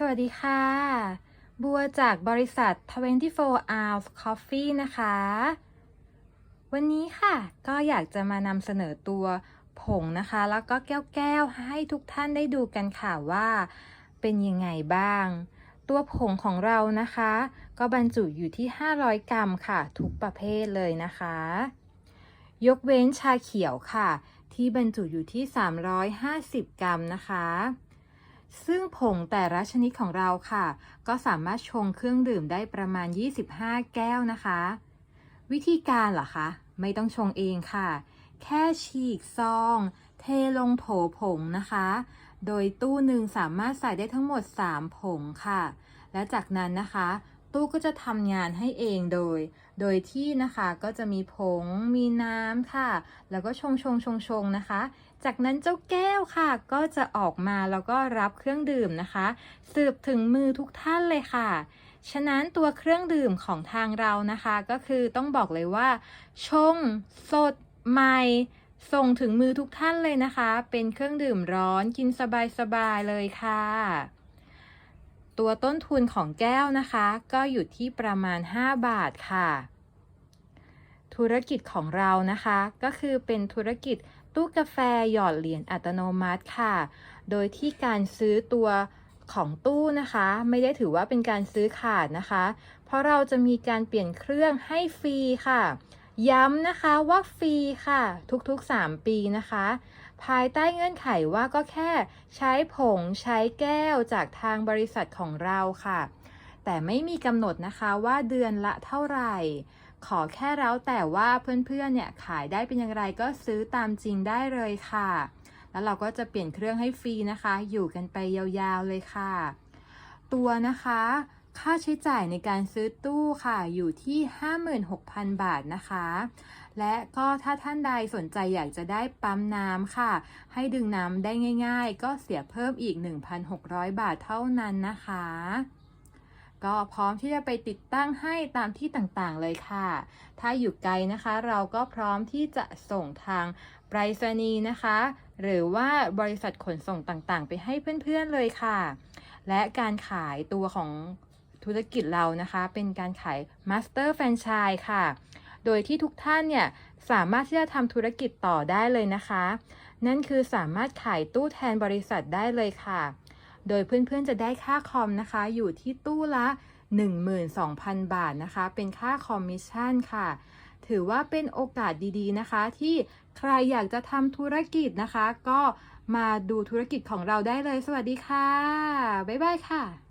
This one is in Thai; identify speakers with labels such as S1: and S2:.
S1: สวัสดีค่ะ บัวจากบริษัท 24 Hours Coffee นะคะ วันนี้ค่ะก็อยากจะมานำเสนอตัวผงนะคะ แล้วก็แก้วๆให้ทุกท่านได้ดูกันค่ะว่าเป็นยังไงบ้าง ตัวผงของเรานะคะ ก็บรรจุอยู่ที่ 500 กรัมค่ะ ทุกประเภทเลยนะคะ ยกเว้นชาเขียวค่ะ ที่บรรจุอยู่ที่ 350 กรัมนะคะ ซึ่งผงแต่ละชนิดของเราค่ะ ก็สามารถชงเครื่องดื่มได้ประมาณ 25 แก้วนะคะ วิธีการเหรอคะ ไม่ต้องชงเองค่ะ แค่ฉีกซอง เทลงโถผงนะคะ โดยตู้หนึ่งสามารถใส่ได้ทั้งหมด 3 ผงค่ะ และจากนั้นนะคะ ตู้ก็จะทำงานให้เองโดย โดยที่นะคะก็จะมีผงมีน้ำค่ะ แล้วก็ชงชงชงชงนะคะ จากนั้นเจ้าแก้วค่ะ ก็จะออกมาแล้วก็รับเครื่องดื่มนะคะ สืบถึงมือทุกท่านเลยค่ะฉะนั้นตัวเครื่องดื่มของทางเรานะคะ ก็คือต้องบอกเลยว่า ชง สด ใหม่ ส่งถึงมือทุกท่านเลยนะคะ เป็นเครื่องดื่มร้อนกินสบายๆเลยค่ะ ตัวต้นทุนของแก้วนะคะ ก็อยู่ที่ประมาณ 5 บาทค่ะ ธุรกิจของเรานะคะ ก็คือเป็นธุรกิจตู้กาแฟหยอดเหรียญอัตโนมัติค่ะ โดยที่การซื้อตัวของตู้นะคะ ไม่ได้ถือว่าเป็นการซื้อขาดนะคะ เพราะเราจะมีการเปลี่ยนเครื่องให้ฟรีค่ะ ย้ำนะคะว่าฟรีค่ะ ทุกๆ 3 ปีนะคะ ภายใต้เงื่อนไขว่าก็แค่ใช้ผงใช้แก้วจากทางบริษัทของเราค่ะ แต่ไม่มีกำหนดนะคะว่าเดือนละเท่าไหร่ ขอแค่แล้วแต่ว่าเพื่อนๆเนี่ยขายได้เป็นอย่างไรก็ซื้อตามจริงได้เลยค่ะ แล้วเราก็จะเปลี่ยนเครื่องให้ฟรีนะคะ อยู่กันไปยาวๆเลยค่ะ ตัวนะคะ ค่าใช้จ่ายในการซื้อตู้ค่ะอยู่ที่ 56,000 บาทนะคะ และก็ถ้าท่านใดสนใจอยากจะได้ปั๊มน้ำค่ะ ให้ดึงน้ำได้ง่ายๆ ก็เสียเพิ่มอีก 1,600 บาทเท่านั้นนะคะ ก็พร้อมที่จะไปติดตั้งให้ตามที่ต่างๆเลยค่ะ ถ้าอยู่ไกลนะคะเราก็พร้อมที่จะส่งทางไปรษณีย์นะคะ หรือว่าบริษัทขนส่งต่างๆ ไปให้เพื่อนๆเลยค่ะ และการขายตัวของ ธุรกิจเรานะคะ เป็นการขาย Master Franchise ค่ะ โดยที่ทุกท่านเนี่ยสามารถที่จะทำธุรกิจต่อได้เลยนะคะ นั่นคือสามารถขายตู้แทนบริษัทได้เลยค่ะ โดยเพื่อนๆจะได้ค่าคอมนะคะ อยู่ที่ตู้ละ 12,000 บาทนะคะ เป็นค่าคอมมิชชั่นค่ะ ถือว่าเป็นโอกาสดีๆนะคะ ที่ใครอยากจะทำธุรกิจนะคะ ก็มาดูธุรกิจของเราได้เลย สวัสดีค่ะ บ๊ายบายค่ะ